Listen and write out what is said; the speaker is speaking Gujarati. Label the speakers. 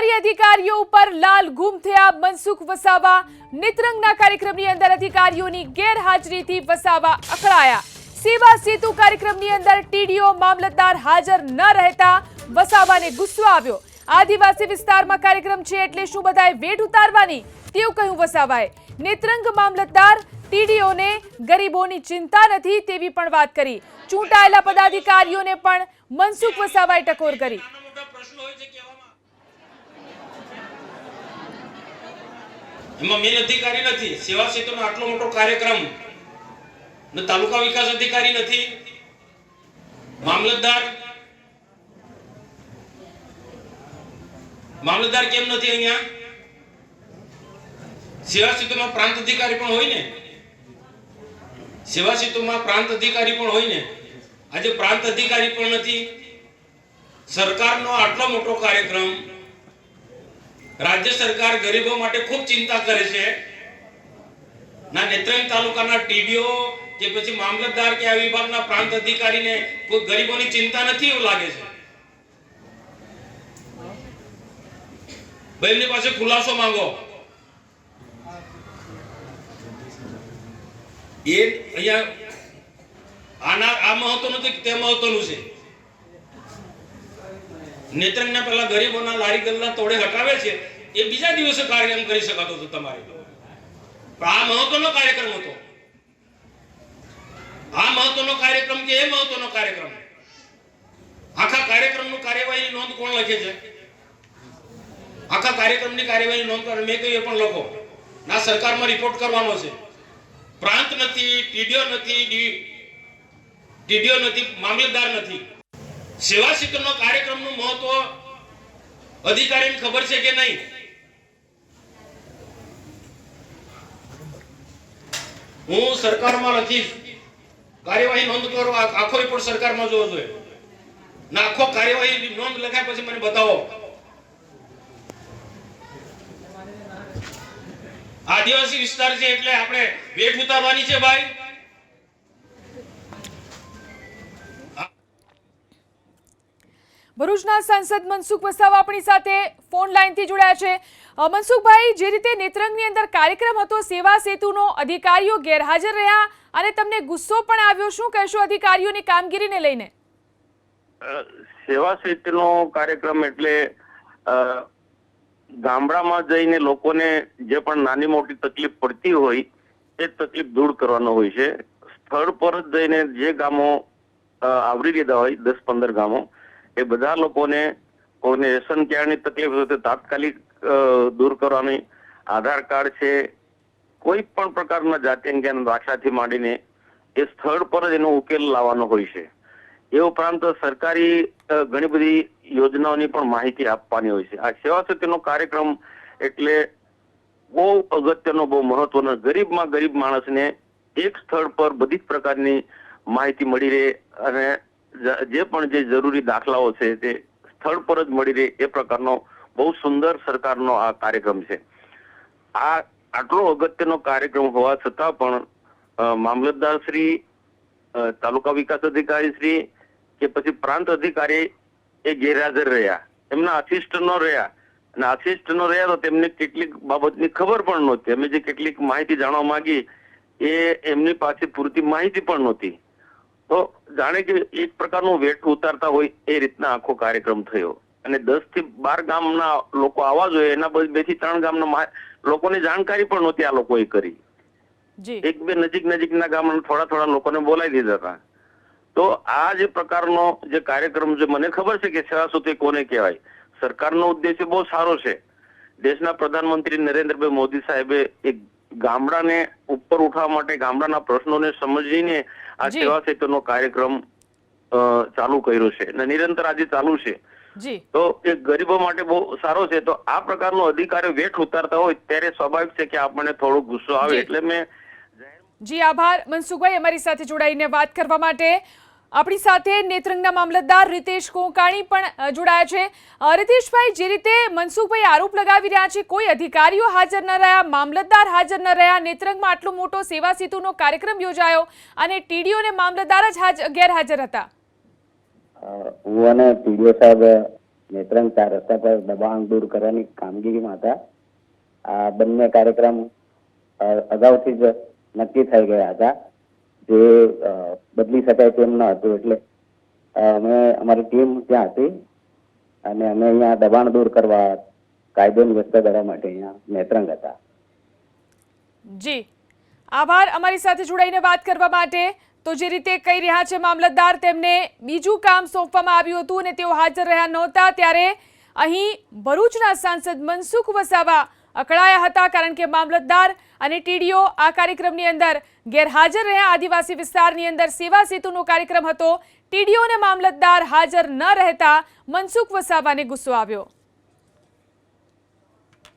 Speaker 1: ફરી અધિકારીઓ ઉપર લાલ ગુમ થયા મનસુખ વસાવા. નેત્રંગના કાર્યક્રમની અંદર અધિકારીઓની ગેરહાજરીથી વસાવા અકળાયા. સેવા સેતુ કાર્યક્રમની અંદર ટીડીઓ મામલતદાર હાજર ન રહેતા વસાવાને ગુસ્સો આવ્યો. આદિવાસી વિસ્તારમાં કાર્યક્રમ છે એટલે શું બધાએ વેટ ઉતારવાની? તેવું કહ્યું વસાવાએ. નેત્રંગ મામલતદાર ટીડીઓને ગરીબોની ચિંતા નથી તેવી પણ વાત કરી. ચૂંટાયેલા પદાધિકારીઓને પણ મનસુખ વસાવાએ ટકોર કરી
Speaker 2: નાના મોટા પ્રશ્નો હોય છે કહેવામાં એમાં મેન અધિકારી નથી. સેવા સેતુનો આટલો મોટો કાર્યક્રમ ને તાલુકા વિકાસ અધિકારી નથી. મામલતદાર મામલતદાર કેમ નથી અહીંયા? સેવા સેતુમાં પ્રાંત અધિકારી પણ હોય ને? સેવા સેતુમાં પ્રાંત અધિકારી પણ હોય ને? આજે પ્રાંત અધિકારી પણ નથી. સરકારનો આટલો મોટો કાર્યક્રમ રાજ્ય સરકાર ગરીબો માટે ખૂબ ચિંતા કરે છે. ના, નેત્રંગ તાલુકાના ટીડીઓ કે પછી મામલતદાર કે આ વિભાગના પ્રાંત અધિકારીને કોઈ ગરીબોની ચિંતા નથી એવું લાગે છે? ભાઈ પાસે ખુલાસો માંગો. એ અહીંયા આના આ મહત્વનું નથી તે મહત્વનું છે? નેત્રંગના પેલા ગરીબોના લારી ગલ્લા તોડે હટાવે છે, એ બીજા દિવસે કાર્યક્રમ કરી શકાતો હતો તમારે. આ મહત્વનો કાર્યક્રમ હતો. આ મહત્વનો કાર્યક્રમ કે એ મહત્વનો કાર્યક્રમ? આખા કાર્યક્રમનું કાર્યવાહીની નોંધ કોણ લખે છે? આખા કાર્યક્રમની કાર્યવાહી નોંધ કરે. મેં કહ્યું એ પણ લખો. ના, સરકારમાં રિપોર્ટ કરવાનો છે. પ્રાંત નથી, ટીડીઓ નથી ટીડીઓ નથી, મામલતદાર નથી. સેવા શિક્ષણનો કાર્યક્રમનું મહત્વ અધિકારીને ખબર છે કે નહીં? હું સરકારમાં લખીશ. કાર્યવાહી નોંધ કરો. આખો રિપોર્ટ સરકારમાં જોવો જોઈએ. ના આખો કાર્યવાહી નોંધ લખાય પછી મને બતાવો. આદિવાસી વિસ્તાર છે એટલે આપણે વેઠ ઉતારવાની છે ભાઈ.
Speaker 1: ભરૂચના સાંસદ મનસુખ વસાવા આપણી સાથે ફોન લાઈનથી જોડાયા છે. મનસુખભાઈ, જે રીતે નેત્રંગની અંદર કાર્યક્રમ હતો, સેવા સેતુનો અધિકારીઓ ગેરહાજર રહ્યા અને તમને ગુસ્સો પણ આવ્યો, શું કહેશો અધિકારીઓની કામગીરીને લઈને?
Speaker 3: સેવા સેતુનો કાર્યક્રમ એટલે ગામડામાં જઈને લોકોને જે પણ નાની મોટી તકલીફ પડતી હોય, એ તકલીફ દૂર કરવાનો હોય છે. સ્થળ પર જ જઈને જે ગામો આવરી લીધા હોય, દસ પંદર ગામો એ બધા લોકોને કોઈને રેશન કાર્ડની તકલીફ હોય તો તાત્કાલિક દૂર કરવાની આધાર કાર્ડ છે, કોઈ પણ પ્રકારના જાતિ જ્ઞાન દાખલાથી માંડીને એ સ્થળ પર જ એનો ઉકેલ લાવવાનો હોય છે. એ ઉપરાંત સરકારી ઘણી બધી યોજનાઓની પણ માહિતી આપવાની હોય છે. આ સેવા સત્યનો કાર્યક્રમ એટલે બહુ અગત્યનો, બહુ મહત્વનો. ગરીબમાં ગરીબ માણસને એક સ્થળ પર બધી જ પ્રકારની માહિતી મળી રહે અને જ- પણ જે જરૂરી દાખલાઓ છે તે સ્થળ પર જ મળી રહે એ પ્રકારનો બહુ સુંદર સરકારનો આ કાર્યક્રમ છે. આ આટલો અગત્યનો કાર્યક્રમ હોવા છતાં પણ મામલતદાર શ્રી તાલુકા વિકાસ અધિકારી શ્રી કે પછી પ્રાંત અધિકારી એ ગેરહાજર રહ્યા. એમના આસિસ્ટ ન રહ્યા. અને આસિસ્ટ ન રહ્યા તો તેમને કેટલીક બાબતની ખબર પણ નહોતી. અમે જે કેટલીક માહિતી જાણવા માંગી એ એમની પાસે પૂરતી માહિતી પણ નહોતી. તો જાણે કે એક પ્રકારનું વેટ ઉતારતા હોય એ રીતના આખો કાર્યક્રમ થયો. અને દસથી બાર ગામના લોકો આવવા જોઈએ એના બદલે બેથી ત્રણ ગામના લોકોને જાણકારી પણ નહોતી આ લોકોએ કરી. એક બે નજીક નજીકના ગામના થોડા થોડા લોકોને બોલાવી દીધા હતા. તો આ જે પ્રકારનો જે કાર્યક્રમ છે મને ખબર છે કે સેવા સુધી કોને કહેવાય? સરકારનો ઉદ્દેશ્ય બહુ સારો છે. દેશના પ્રધાનમંત્રી નરેન્દ્રભાઈ મોદી સાહેબે એક ગામડાને ઉપર ઉઠાવવા માટે ગામડાના પ્રશ્નોને સમજીને આ સેવા સેતુનો કાર્યક્રમ ચાલુ કર્યો છે અને નિરંતર આજે ચાલુ છે. તો એ ગરીબો માટે બહુ સારો છે. તો આ પ્રકારનો અધિકારી વેઠ ઉતારતા હોય ત્યારે સ્વાભાવિક છે કે આપણને થોડો ગુસ્સો આવે. એટલે મેં
Speaker 1: જી આભાર. મનસુખભાઈ અમારી સાથે જોડાઈને વાત કરવા માટે. આપણી સાથે નેત્રંગના મામલતદાર રીતેશ કોકાણી પણ જોડાયા છે. રીતેશભાઈ, જે રીતે મનસુખભાઈ આરોપ લગાવી રહ્યા છે, કોઈ અધિકારીઓ હાજર ન રહ્યા, મામલતદાર હાજર ન રહ્યા, નેત્રંગમાં આટલો મોટો સેવા સેતુનો કાર્યક્રમ યોજાયો અને ટીડીઓ અને મામલતદાર જ હાજ- ગેરહાજર હતા.
Speaker 4: હું અને પીડીઓ સાહેબ નેત્રંગ ચાર રસ્તા પર દબાણ દૂર કરવાની કામગીરીમાં હતા. આ બંને કાર્યક્રમ અગાઉથી જ નક્કી થઈ ગયા હતા. જે બદલી શકાય તેમ ન હતું. એટલે અમે, અમારી ટીમ ત્યાં હતી અને અમે અહીંયા દબાણ દૂર કરવા કાયદોની વ્યવસ્થા કરવા માટે અહીંયા નેત્રંગ હતા.
Speaker 1: જી. આભાર અમારી સાથે જોડાઈને વાત કરવા માટે. તો જે રીતે કહી રહ્યા છે મામલતદાર, તેમને બીજું કામ સોંપવામાં આવ્યું હતું અને તેઓ હાજર રહ્યા નહોતા. ત્યારે અહીં ભરૂચના સાંસદ મનસુખ વસાવા અકળાયા હતા કારણ કે મામલતદાર અને ટીડીઓ આ કાર્યક્રમની અંદર ગેરહાજર રહ્યા. આદિવાસી વિસ્તારની અંદર સેવા સેતુનો કાર્યક્રમ હતો. ટીડીઓ મામલતદાર હાજર ન રહેતા મનસુખ વસાવાને ગુસ્સો આવ્યો.